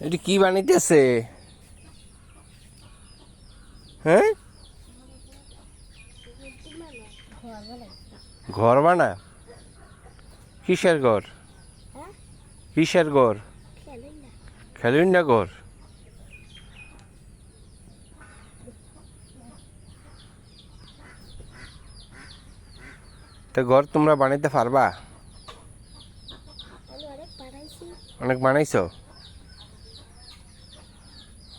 এটি কি বানাইতেছে? হ্যাঁ? ঘর বানা কিসের ঘর? কিসের ঘর? খেলুন না ঘর। তো ঘর তোমরা বানাইতে পারবা? অনেক বানাইছো?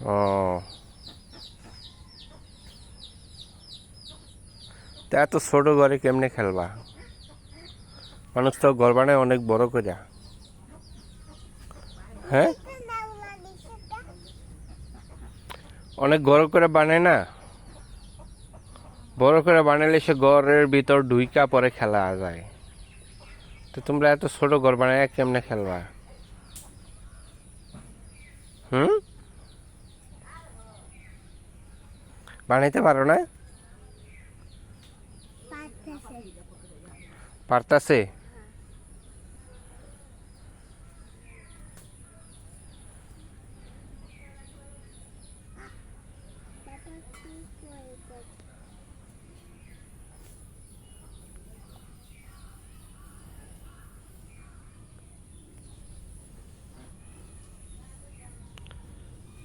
ও। তা এত ছোট ঘরে কেমনে খেলবা? মানুষ তো ঘর বানায় অনেক বড় করে হ্যাঁ? অনেক বড় করে বানায় না? বড় করে বানাইলে সে ঘরের ভিতর ঢুইকা পরে খেলা যায়। তো তোমরা এত ছোট ঘর বানায় কেমনে খেলবা? হুম? বানাইতে পারো না? পারতাছে?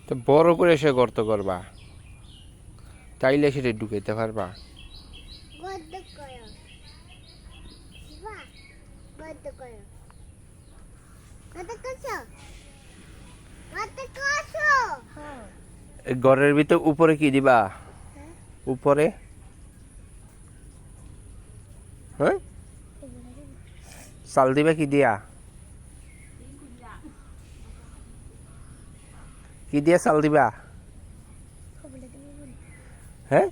তো বড় করে সে গর্ত করবা। গদ্দ করছ? হ্যাঁ এই ঘরের ভিতর উপরে কি দিবা? উপরে? হ্যাঁ? চাল দিবা কি দিয়া? কি দিয়া চাল দিবা? হ্যাঁ?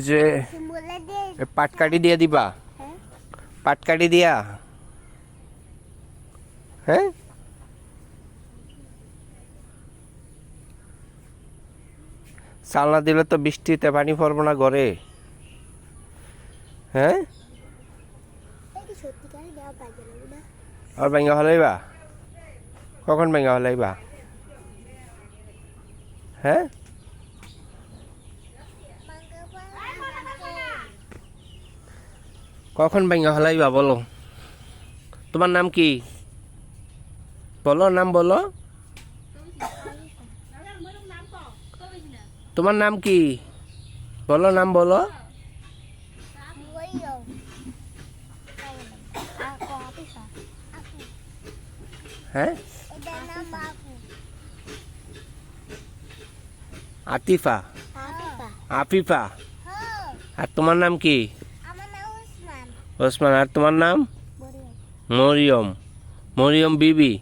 যে এ দিয়ে দিবা? পাটকাঠি দিয়া? হ্যাঁ? চাল না দিলে তো বৃষ্টিতে পানি পড়ব না ঘরে। হ্যাঁ? আর ব্যাঙ্গা হলাইবা কখন ব্যাঙ্গা হলাইবা হ্যাঁ? কখন ব্যাঙ্গা হলাইবা বলো? তোমার নাম কি? বলো নাম বলো। তোমার নাম কি? বলো নাম বলো. হ্যাঁ. আতিফা। আফিফা। আর তোমার নাম কি. ওসমান, আর তোমার নাম. মরিয়ম। মরিয়ম বিবি.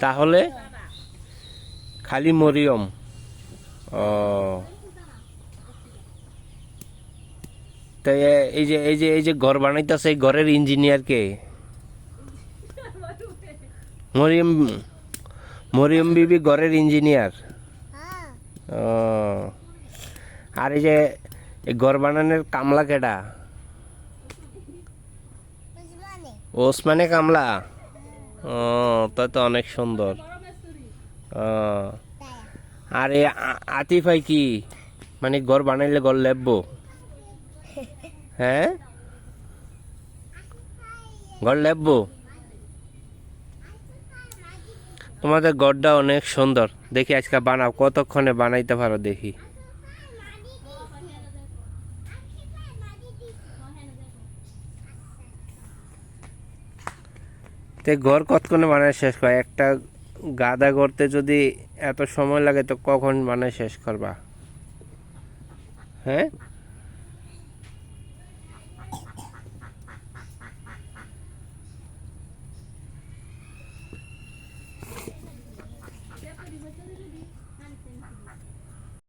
তাহলে? খালি মরিয়ম। ও। তো এই যে এই যে এই যে ঘর বানাইতেছে, এই ঘরের ইঞ্জিনিয়ার কে? মরিয়ম মরিয়ম বিবি ঘরের ইঞ্জিনিয়ার ও। আর এই যে এই ঘর বানানোর কামলা কেডা. ওসমানে। কামলা? ও তা তো অনেক সুন্দর। আর এ আতিফাই কি? মানে ঘর বানাইলে ঘর লেববো হ্যাঁ? ঘর লেববো তোমাদের ঘরটা অনেক সুন্দর। দেখি আজকে বানাও কতক্ষণে বানাইতে পারো দেখি। তে ঘর কতক্ষণে বানায় শেষ করে? একটা গাদা করতে যদি এত সময় লাগে, তো কখন বানায় শেষ করবা? হ্যাঁ?